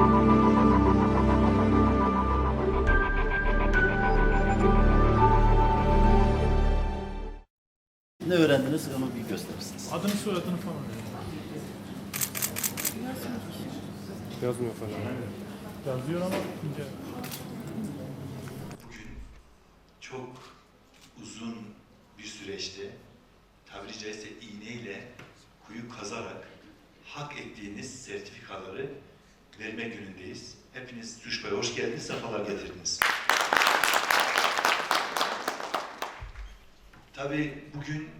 Ne öğrendiniz onu bir gösterirsiniz. Adını soyadını falan verin. Yazmıyor falan. Yazıyor ama ince. Bugün çok uzun bir süreçte tabiri caizse iğneyle kuyu kazarak hak ettiğiniz sertifikaları verme günündeyiz. Hepiniz Tuşba'ya hoş geldiniz, sefalar getirdiniz. Tabii bugün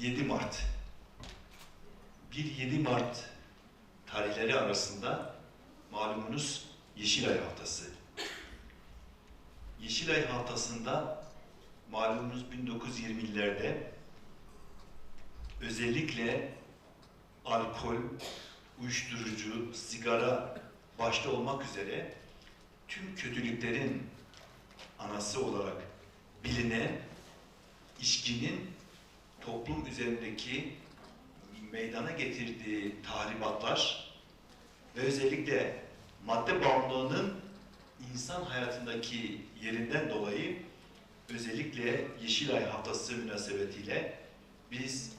7 Mart. Bir 7 Mart tarihleri arasında malumunuz Yeşilay Haftası. Yeşilay haftasında malumunuz 1920'lerde özellikle alkol, uyuşturucu, sigara başta olmak üzere tüm kötülüklerin anası olarak bilinen içkinin toplum üzerindeki meydana getirdiği tahribatlar ve özellikle madde bağımlılığının insan hayatındaki yerinden dolayı özellikle Yeşilay Haftası münasebetiyle biz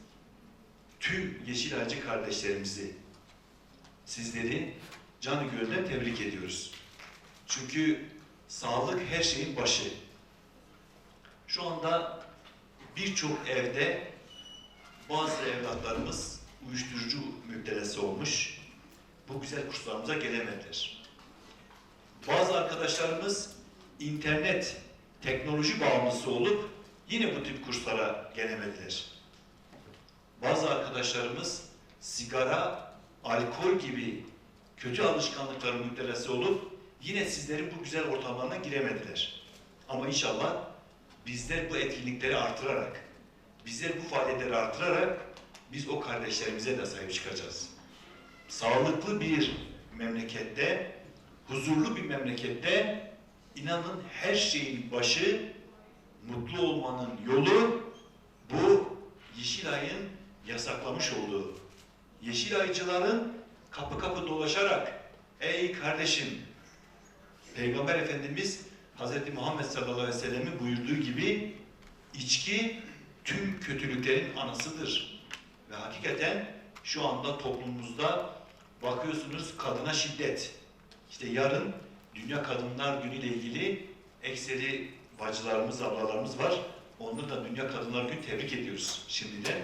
tüm Yeşilaycı kardeşlerimizi, sizleri canı gönülden tebrik ediyoruz. Çünkü sağlık her şeyin başı. Şu anda birçok evde bazı evlatlarımız uyuşturucu müptelası olmuş. Bu güzel kurslarımıza gelemediler. Bazı arkadaşlarımız internet teknoloji bağımlısı olup yine bu tip kurslara gelemediler. Bazı arkadaşlarımız sigara, alkol gibi kötü alışkanlıkların müptelası olup yine sizlerin bu güzel ortamlarına giremediler. Ama inşallah bizler bu etkinlikleri artırarak, bizler bu faaliyetleri artırarak biz o kardeşlerimize de sahip çıkacağız. Sağlıklı bir memlekette huzurlu bir memlekette inanın her şeyin başı mutlu olmanın yolu bu Yeşilay'ın yasaklamış olduğu. Yeşilaycıların kapı kapı dolaşarak ey kardeşim Peygamber Efendimiz Hz. Muhammed sallallahu aleyhi ve sellem'in buyurduğu gibi içki tüm kötülüklerin anasıdır. Ve hakikaten şu anda toplumumuzda bakıyorsunuz kadına şiddet, işte yarın Dünya Kadınlar Günü ile ilgili ekseri bacılarımız, ablalarımız var. Onları da Dünya Kadınlar Günü tebrik ediyoruz şimdiden.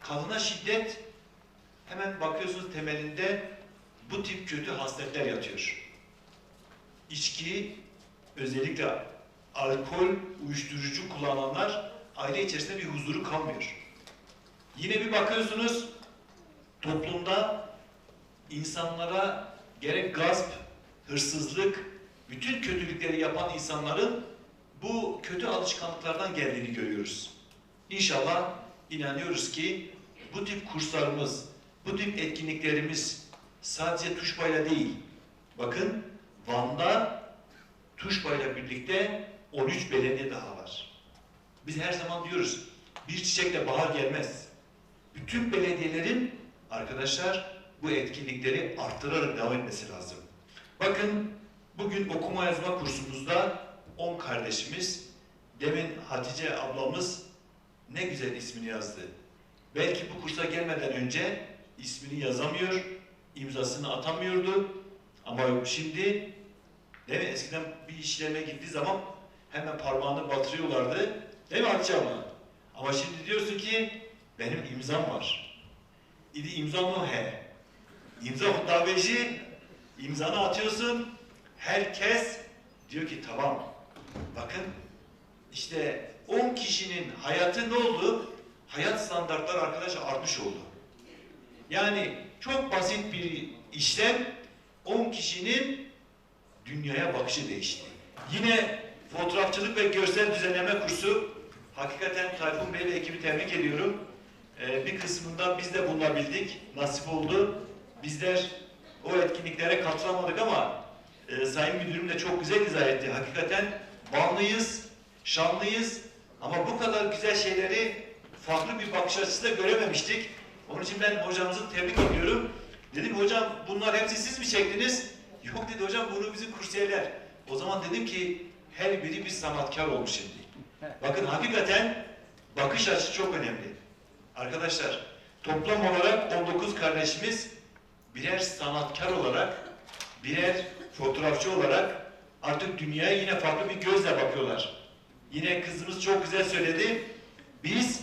Kadına şiddet hemen bakıyorsunuz temelinde bu tip kötü hasletler yatıyor. İçki, özellikle alkol, uyuşturucu kullananlar aile içerisinde bir huzuru kalmıyor. Yine bir bakıyorsunuz toplumda insanlara gerek gasp, hırsızlık, bütün kötülükleri yapan insanların bu kötü alışkanlıklardan geldiğini görüyoruz. İnşallah inanıyoruz ki bu tip kurslarımız, bu tip etkinliklerimiz sadece Tuşba'yla değil. Bakın Van'da Tuşba'yla birlikte 13 belediye daha var. Biz her zaman diyoruz bir çiçekle bahar gelmez. Bütün belediyelerin arkadaşlar bu etkinlikleri arttırarak devam etmesi lazım. Bakın bugün okuma yazma kursumuzda 10 kardeşimiz, demin Hatice ablamız ne güzel ismini yazdı. Belki bu kursa gelmeden önce ismini yazamıyor, imzasını atamıyordu. Ama şimdi değil mi? Eskiden bir işleme gittiği zaman hemen parmağını batırıyorlardı. Değil mi Hatice abla? Ama şimdi diyorsun ki benim imzam var. İdi imzam mı? He. İmza daveci imzanı atıyorsun. Herkes diyor ki tamam. Bakın işte 10 kişinin hayatı ne oldu? Hayat standartları arkadaşlar artmış oldu. Yani çok basit bir işlem 10 kişinin dünyaya bakışı değişti. Yine fotoğrafçılık ve görsel düzenleme kursu hakikaten Tayfun Bey ve ekibi tebrik ediyorum. Ee, bir kısmında biz de bulunabildik. Nasip oldu. Bizler o etkinliklere katılamadık ama e, Sayın Müdürüm de çok güzel izah etti. Hakikaten Vanlıyız, şanlıyız ama bu kadar güzel şeyleri farklı bir bakış açısıyla görememiştik. Onun için ben hocamızı tebrik ediyorum. Dedim hocam bunlar hepsi siz mi çektiniz? Yok dedi hocam bunu bizim kursiyerler. O zaman dedim ki her biri bir sanatkar olmuş şimdi. Bakın hakikaten bakış açısı çok önemli. Arkadaşlar toplam olarak 19 kardeşimiz birer sanatkar olarak, birer fotoğrafçı olarak artık dünyaya yine farklı bir gözle bakıyorlar. Yine kızımız çok güzel söyledi. Biz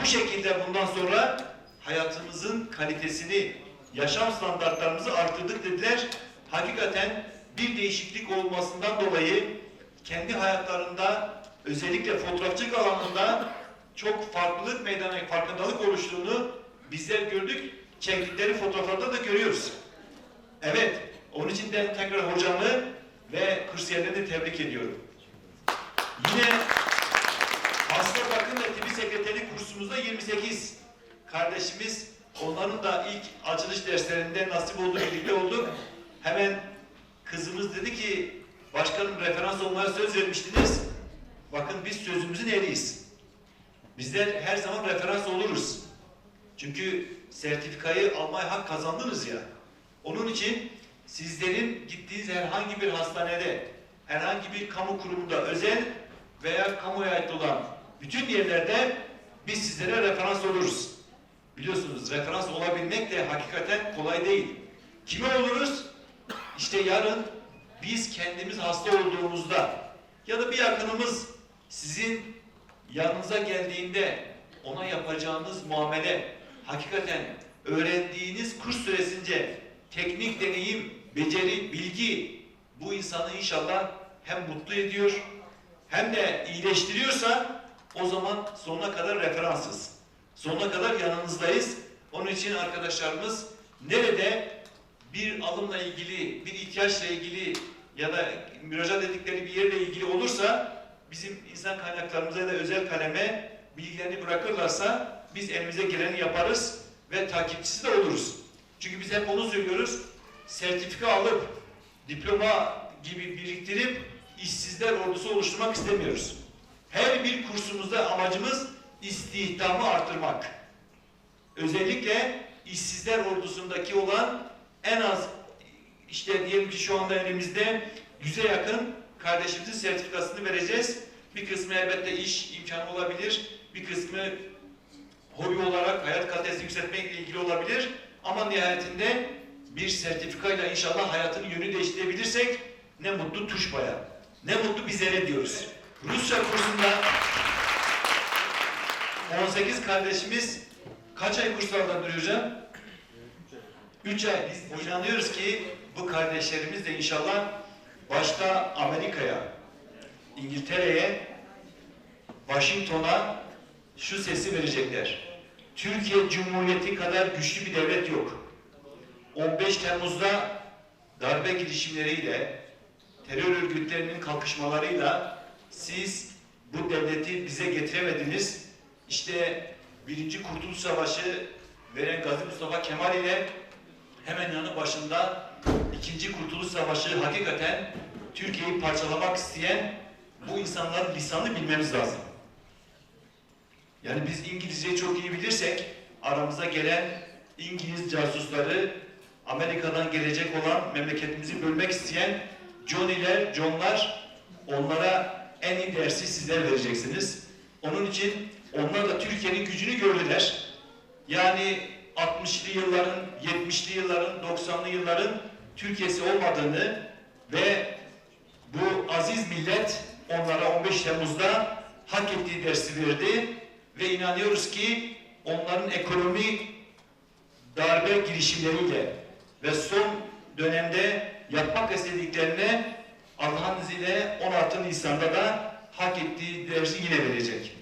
bu şekilde bundan sonra hayatımızın kalitesini, yaşam standartlarımızı arttırdık dediler. Hakikaten bir değişiklik olmasından dolayı kendi hayatlarında özellikle fotoğrafçılık alanında çok farklılık meydana, farkındalık oluştuğunu bizler gördük. Çektikleri fotoğraflarda da görüyoruz. Evet, onun için ben tekrar hocamı ve kursiyerlerini tebrik ediyorum. Yine hasta bakım ve tibi sekreterlik kursumuzda 28 kardeşimiz onların da ilk açılış derslerinde nasip oldu birlikte olduk. Hemen kızımız dedi ki başkanım referans olmaya söz vermiştiniz. Bakın biz sözümüzün eriyiz. Bizler her zaman referans oluruz. Çünkü sertifikayı almaya hak kazandınız ya. Onun için sizlerin gittiğiniz herhangi bir hastanede, herhangi bir kamu kurumunda özel veya kamuya ait olan bütün yerlerde biz sizlere referans oluruz. Biliyorsunuz referans olabilmek de hakikaten kolay değil. Kime oluruz? İşte yarın biz kendimiz hasta olduğumuzda ya da bir yakınımız sizin yanınıza geldiğinde ona yapacağınız muamele hakikaten öğrendiğiniz kurs süresince teknik deneyim, beceri, bilgi bu insanı inşallah hem mutlu ediyor hem de iyileştiriyorsa o zaman sonuna kadar referansız. Sonuna kadar yanınızdayız. Onun için arkadaşlarımız nerede bir alımla ilgili, bir ihtiyaçla ilgili ya da müracaat dedikleri bir yerle ilgili olursa bizim insan kaynaklarımıza ya da özel kaleme bilgilerini bırakırlarsa biz elimize geleni yaparız ve takipçisi de oluruz. Çünkü biz hep onu söylüyoruz. Sertifika alıp diploma gibi biriktirip işsizler ordusu oluşturmak istemiyoruz. Her bir kursumuzda amacımız istihdamı artırmak. Özellikle işsizler ordusundaki olan en az işte diyelim ki şu anda elimizde yüze yakın kardeşimizin sertifikasını vereceğiz. Bir kısmı elbette iş imkanı olabilir. Bir kısmı hobi olarak hayat kalitesini yükseltmekle ilgili olabilir. Ama nihayetinde bir sertifikayla inşallah hayatın yönü değiştirebilirsek ne mutlu Tuşba'ya, ne mutlu bizlere diyoruz. Rusça kursunda 18 kardeşimiz kaç ay kurslardan duruyor hocam? 3 ay. Biz inanıyoruz ki bu kardeşlerimiz de inşallah başta Amerika'ya, İngiltere'ye, Washington'a şu sesi verecekler. Türkiye Cumhuriyeti kadar güçlü bir devlet yok. 15 Temmuz'da darbe girişimleriyle, terör örgütlerinin kalkışmalarıyla siz bu devleti bize getiremediniz. İşte birinci Kurtuluş Savaşı veren Gazi Mustafa Kemal ile hemen yanı başında ikinci Kurtuluş Savaşı hakikaten Türkiye'yi parçalamak isteyen bu insanların lisanı bilmemiz lazım. Yani biz İngilizceyi çok iyi bilirsek aramıza gelen İngiliz casusları Amerika'dan gelecek olan memleketimizi bölmek isteyen Johnny'ler, John'lar onlara en iyi dersi sizler vereceksiniz. Onun için onlar da Türkiye'nin gücünü gördüler. Yani 60'lı yılların, 70'li yılların, 90'lı yılların Türkiye'si olmadığını ve bu aziz millet onlara 15 Temmuz'da hak ettiği dersi verdi ve inanıyoruz ki onların ekonomi darbe girişimleriyle ve son dönemde yapmak istediklerine Allah'ın izniyle 16 Nisan'da da hak ettiği dersi yine verecek.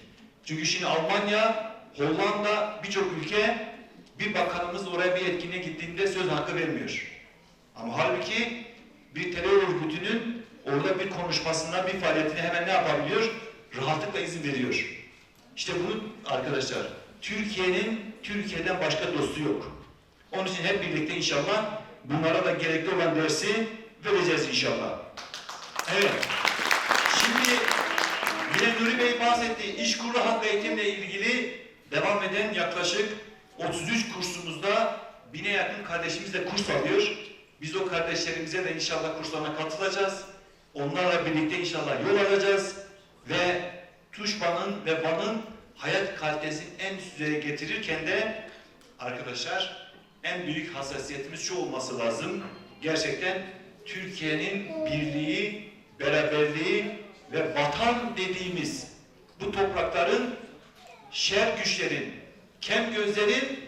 Çünkü şimdi Almanya, Hollanda birçok ülke bir bakanımız oraya bir etkinliğe gittiğinde söz hakkı vermiyor. Ama halbuki bir terör örgütünün orada bir konuşmasına, bir faaliyetine hemen ne yapabiliyor? Rahatlıkla izin veriyor. İşte bunu arkadaşlar, Türkiye'nin Türkiye'den başka dostu yok. Onun için hep birlikte inşallah bunlara da gerekli olan dersi vereceğiz inşallah. Evet. Şimdi yine Nuri Bey bahsetti. İş kurulu hakkı eğitimle ilgili devam eden yaklaşık 33 kursumuzda bine yakın kardeşimiz de kurs alıyor. Biz o kardeşlerimize de inşallah kurslarına katılacağız. Onlarla birlikte inşallah yol alacağız ve Tuşba'nın ve Van'ın hayat kalitesini en üst düzeye getirirken de arkadaşlar en büyük hassasiyetimiz şu olması lazım. Gerçekten Türkiye'nin birliği, beraberliği ve vatan dediğimiz bu toprakların şer güçlerin, kem gözlerin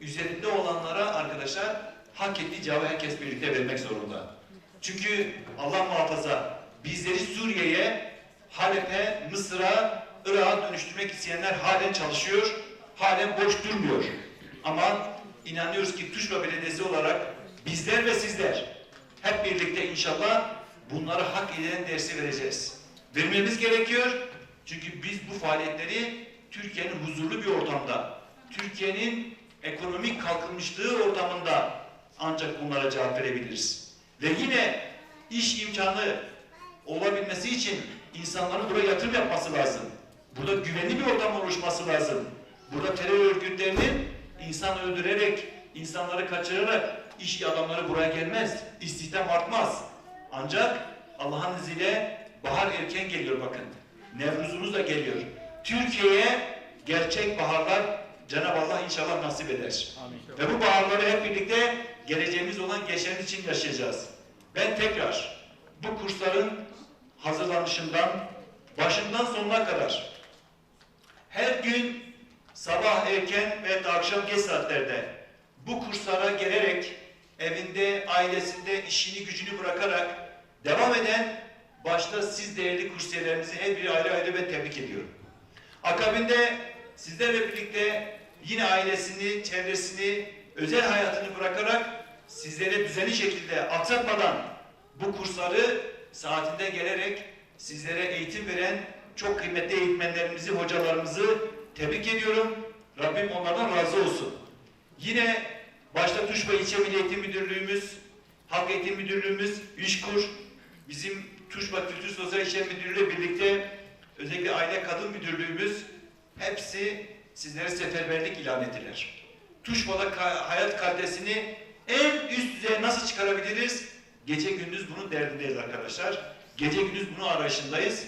üzerinde olanlara arkadaşlar hak ettiği cevabı herkes birlikte vermek zorunda. Çünkü Allah muhafaza bizleri Suriye'ye, Halep'e, Mısır'a, Irak'a dönüştürmek isteyenler halen çalışıyor, halen boş durmuyor. Ama inanıyoruz ki Tuşla Belediyesi olarak bizler ve sizler hep birlikte inşallah bunlara hak edilen dersi vereceğiz. Vermemiz gerekiyor. Çünkü biz bu faaliyetleri Türkiye'nin huzurlu bir ortamda, Türkiye'nin ekonomik kalkınmışlığı ortamında ancak bunlara cevap verebiliriz. Ve yine iş imkanı olabilmesi için insanların buraya yatırım yapması lazım. Burada güvenli bir ortam oluşması lazım. Burada terör örgütlerinin insan öldürerek, insanları kaçırarak iş adamları buraya gelmez. İstihdam artmaz. Ancak Allah'ın izniyle bahar erken geliyor bakın. Nevruzumuz da geliyor. Türkiye'ye gerçek baharlar Cenab-ı Allah inşallah nasip eder. Ve bu baharları hep birlikte geleceğimiz olan gençler için yaşayacağız. Ben tekrar bu kursların hazırlanışından başından sonuna kadar her gün sabah erken ve akşam geç saatlerde bu kurslara gelerek evinde, ailesinde işini gücünü bırakarak devam eden başta siz değerli kursiyerlerinizi her biri ayrı ayrı ben tebrik ediyorum. Akabinde sizlerle birlikte yine ailesini, çevresini, özel hayatını bırakarak sizlere düzenli şekilde aksatmadan bu kursları saatinde gelerek sizlere eğitim veren çok kıymetli eğitmenlerimizi, hocalarımızı tebrik ediyorum. Rabbim onlardan razı olsun. Yine başta Tuşba İlçe Milli Eğitim Müdürlüğümüz, Halk Eğitim Müdürlüğümüz, İşkur, bizim Tuşba Kültür Sosyal İşler Müdürlüğü ile birlikte özellikle Aile Kadın Müdürlüğümüz hepsi sizlere seferberlik ilan ettiler. Tuşba'da ka- hayat kalitesini en üst düzeye nasıl çıkarabiliriz? Gece gündüz bunun derdindeyiz arkadaşlar. Gece gündüz bunun arayışındayız.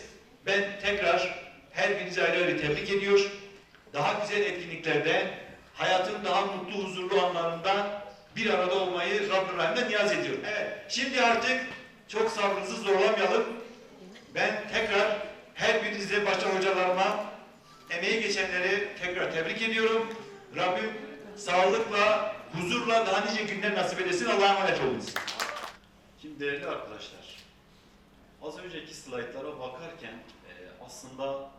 Ben tekrar her birinizi ayrı ayrı tebrik ediyor. Daha güzel etkinliklerde, hayatın daha mutlu, huzurlu anlarında bir arada olmayı Rabbim Rahim'den niyaz ediyorum. Evet, şimdi artık çok sabrınızı zorlamayalım. Ben tekrar her birinize, başta hocalarıma, emeği geçenleri tekrar tebrik ediyorum. Rabbim sağlıkla, huzurla daha nice günler nasip edesin. Allah'a emanet olunuz. Şimdi değerli arkadaşlar, az önceki slaytlara bakarken e, aslında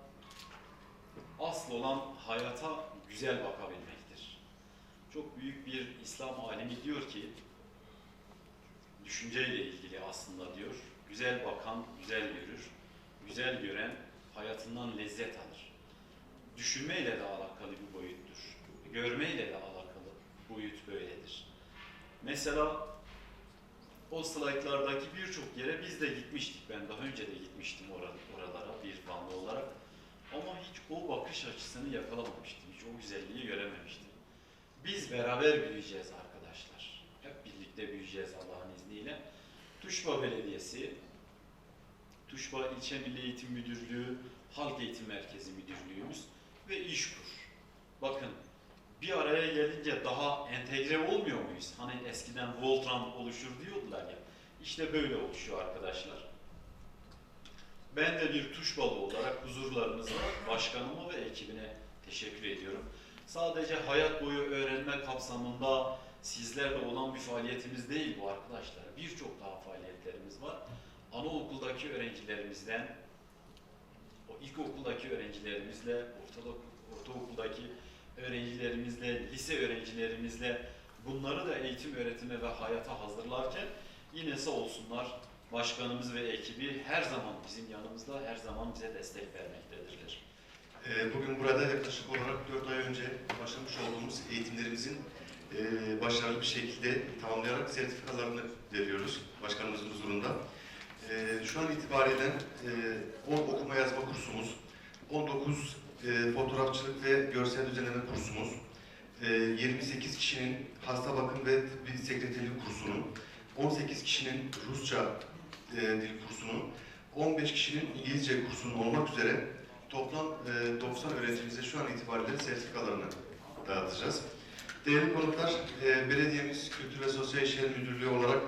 asıl olan hayata güzel bakabilmektir. Çok büyük bir İslam alimi diyor ki, düşünceyle ilgili aslında diyor, güzel bakan güzel görür, güzel gören hayatından lezzet alır. Düşünmeyle de alakalı bir boyuttur. Görmeyle de alakalı boyut böyledir. Mesela o slaytlardaki birçok yere biz de gitmiştik. Ben daha önce de gitmiştim ora- oralara bir Vanlı olarak. Ama hiç o bakış açısını yakalamamıştım. Hiç o güzelliği görememiştim. Biz beraber büyüyeceğiz arkadaşlar. Birlikte büyüyeceğiz Allah'ın izniyle. Tuşba Belediyesi, Tuşba İlçe Milli Eğitim Müdürlüğü, Halk Eğitim Merkezi Müdürlüğümüz ve İşkur. Bakın bir araya gelince daha entegre olmuyor muyuz? Hani eskiden Voltran oluşur diyordular ya. İşte böyle oluşuyor arkadaşlar. Ben de bir Tuşbalı olarak huzurlarınızda başkanıma ve ekibine teşekkür ediyorum. Sadece hayat boyu öğrenme kapsamında sizlerle olan bir faaliyetimiz değil bu arkadaşlar. Birçok daha faaliyetlerimiz var. Anaokuldaki öğrencilerimizden, o ilkokuldaki öğrencilerimizle, ortaokul, ortaokuldaki öğrencilerimizle, lise öğrencilerimizle bunları da eğitim, öğretime ve hayata hazırlarken yine sağ olsunlar başkanımız ve ekibi her zaman bizim yanımızda, her zaman bize destek vermektedirler. Ee, Bugün burada yaklaşık olarak 4 ay önce başlamış olduğumuz eğitimlerimizin e, başarılı bir şekilde tamamlayarak sertifikalarını veriyoruz başkanımızın huzurunda. E, Şu an itibariyle e, 10 okuma yazma kursumuz, 19 e, fotoğrafçılık ve görsel düzenleme kursumuz, e, 28 kişinin hasta bakım ve tıbbi sekreterlik kursunun, 18 kişinin Rusça e, dil kursunu, 15 kişinin İngilizce kursunun olmak üzere toplam e, 90 öğrencimize şu an itibariyle sertifikalarını dağıtacağız. Değerli konuklar, e, belediyemiz Kültür ve Sosyal İşler Müdürlüğü olarak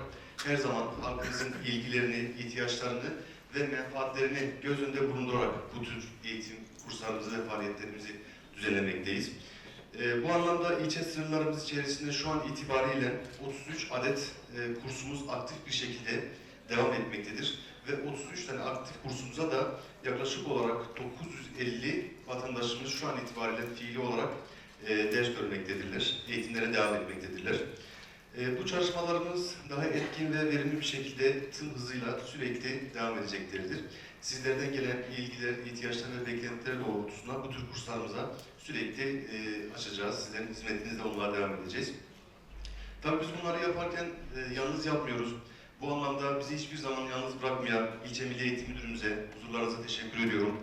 her zaman halkımızın ilgilerini, ihtiyaçlarını ve menfaatlerini göz önünde bulundurarak bu tür eğitim kurslarımızı ve faaliyetlerimizi düzenlemekteyiz. E, bu anlamda ilçe sınırlarımız içerisinde şu an itibariyle 33 adet e, kursumuz aktif bir şekilde devam etmektedir. Ve 33 tane aktif kursumuza da yaklaşık olarak 950 vatandaşımız şu an itibariyle fiili olarak e, ders görmektedirler, eğitimlere devam etmektedirler. E, bu çalışmalarımız daha etkin ve verimli bir şekilde tüm hızıyla sürekli devam edeceklerdir. Sizlerden gelen ilgiler, ihtiyaçlar ve beklentiler doğrultusunda bu tür kurslarımıza sürekli e, açacağız. Sizlerin hizmetinizde onlara devam edeceğiz. Tabii biz bunları yaparken e, yalnız yapmıyoruz. Bu anlamda bizi hiçbir zaman yalnız bırakmayan İlçe Milli Eğitim Müdürümüze, huzurlarınıza teşekkür ediyorum.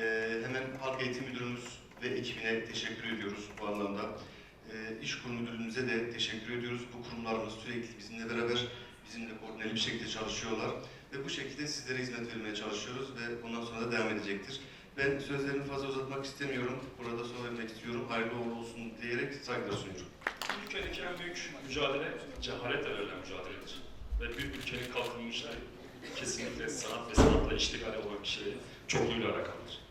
E, hemen Halk Eğitim Müdürümüz ve ekibine teşekkür ediyoruz bu anlamda. E, İş Kurum Müdürlüğümüze de teşekkür ediyoruz. Bu kurumlarımız sürekli bizimle beraber, bizimle koordineli bir şekilde çalışıyorlar. Ve bu şekilde sizlere hizmet vermeye çalışıyoruz ve bundan sonra da devam edecektir. Ben sözlerimi fazla uzatmak istemiyorum. Burada son vermek istiyorum. Hayırlı uğurlu olsun diyerek saygılar sunuyorum. Ülkedeki en büyük mücadele cehaletle verilen mücadeledir. Ve bir ülkenin kalkınmışlığı kesinlikle sanat ve sanatla iştigali olan kişilerin çokluğuyla alakalıdır.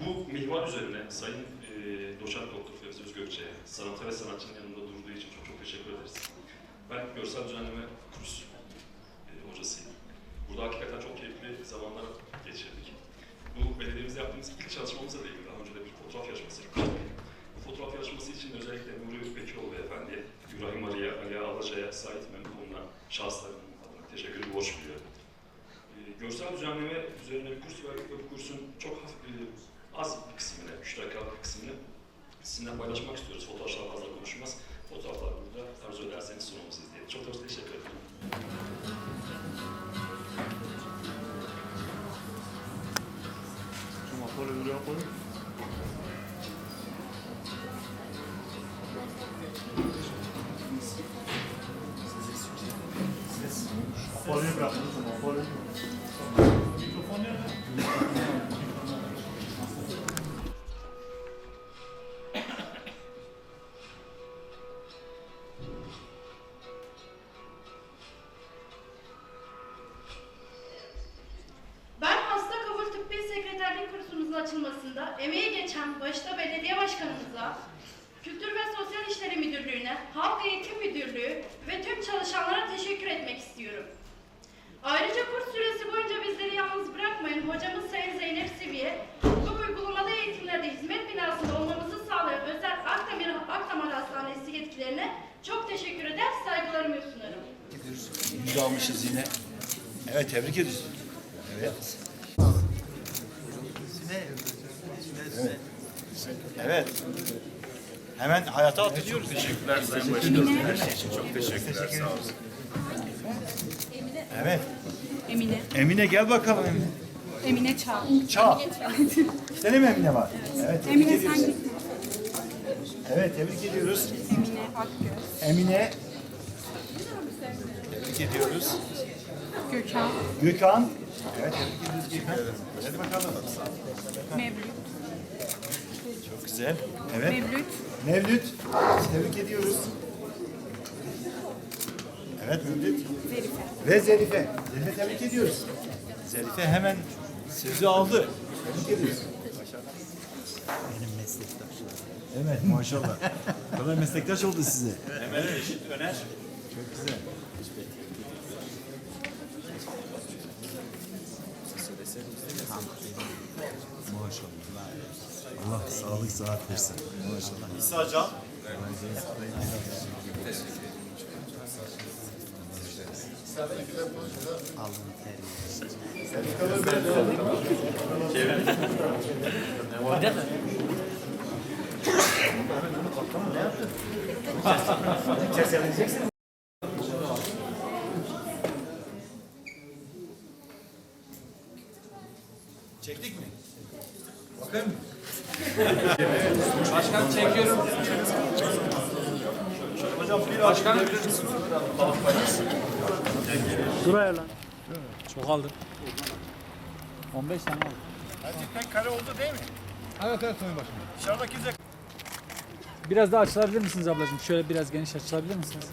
Bu mihvar üzerine Sayın e, Doçent Doktor Fevzi Özgökçe'ye sanata ve sanatçının yanında durduğu için çok çok teşekkür ederiz. Ben görsel düzenleme kurs e, hocasıyım. Burada hakikaten çok keyifli zamanlar geçirdik. Bu belediyemizde yaptığımız ilk çalışmamızla da ilgili daha önce de bir fotoğraf yarışması yapmıştık. Bu fotoğraf yarışması için özellikle Nuri Bekioğlu Beyefendi'ye, İbrahim Ali'ye, Ali Ağlaca'ya, Sait Memduh'una, şahısların adına teşekkür borç biliyorum. Ee, görsel düzenleme üzerine bir kurs verdik ve bu kursun çok hafif, e, az bir kısmını, 3 dakikalık bir kısmını sizinle paylaşmak istiyoruz. Fotoğraflar fazla konuşmaz. Fotoğraflar burada arzu ederseniz sunumuz izleyelim. Çok çok teşekkür ederim. Şu motoru buraya koyun. Geçen başta belediye başkanımıza, Kültür ve Sosyal İşleri Müdürlüğü'ne, Halk Eğitim Müdürlüğü ve tüm çalışanlara teşekkür etmek istiyorum. Ayrıca kurs süresi boyunca bizleri yalnız bırakmayın hocamız Sayın Zeynep Sivi'ye bu uygulamalı eğitimlerde hizmet binasında olmamızı sağlayan özel Akdamar, Akdamar Hastanesi yetkililerine çok teşekkür eder, saygılarımı sunarım. Biz almışız yine. Evet tebrik ediyoruz. Evet. Evet. Evet. Hemen hayata atılıyoruz. Teşekkürler Sayın Başkanım. Her şey için çok teşekkürler. Sağ olun. Evet. Emine. Emine gel bakalım Emine. Emine Çağ. Çağ. Sene mi Emine var? Evet tebrik Emine ediyoruz. sen git. Evet tebrik ediyoruz. Emine Akgöz. Emine. Tebrik ediyoruz. Gökhan. Gökhan. Evet tebrik ediyoruz Gökhan. Hadi bakalım. Mevlüt. Güzel. Evet. Mevlüt. Mevlüt. Tebrik ediyoruz. Evet Mevlüt. Zerife. Ve Zerife. Zerife tebrik ediyoruz. Zerife hemen sözü aldı. Tebrik ediyoruz. Benim meslektaşım. Evet maşallah. O kadar meslektaş oldu size. Hemen eşit Öner. Çok güzel. Maşallah. Allah sağlık sıhhat versin. Maşallah. İsa Can. Çektik mi? Bakayım mı? Başkan çekiyorum. Hocam bir Başkan Dur ayarlan. Çok aldım. 15 tane aldım. Gerçekten kare oldu değil mi? Evet evet Sayın Başkanım. Dışarıdaki yüzey Biraz daha açılabilir misiniz ablacığım? Şöyle biraz geniş açılabilir misiniz?